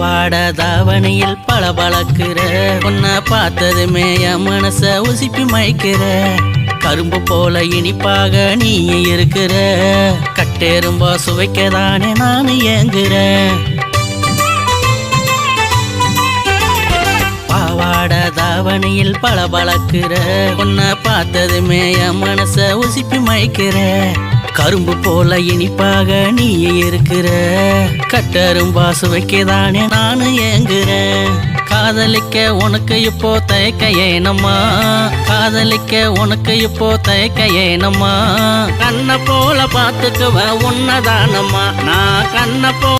பாவாட தாவணியில் பளபளக்கிற உன்னை பார்த்ததுமே என் மனச உசிப்பி மயக்கிற. கரும்பு போல இனிப்பாக நீ இருக்கிற. கட்டெரும்பா சுவைக்கதானே நான் ஏங்குறேன் பாவாட தாவணியில் பளபளக்கிற உன்னை பார்த்ததுமே என் மனச உசிப்பி மயக்கிற. கரும்பு போல இனிப்பாக நீ இருக்கிற. கட்டரும்பாசு வைக்கதானே நானு ஏங்குறேன். காதலிக்க உனக்கு இப்போ தயக்க ஏனம்மா காதலிக்க உனக்கு இப்போ தயக்க ஏனம்மா கண்ணை போல பார்த்துக்குவ உன்னதானம்மா. நான் கண்ணை போ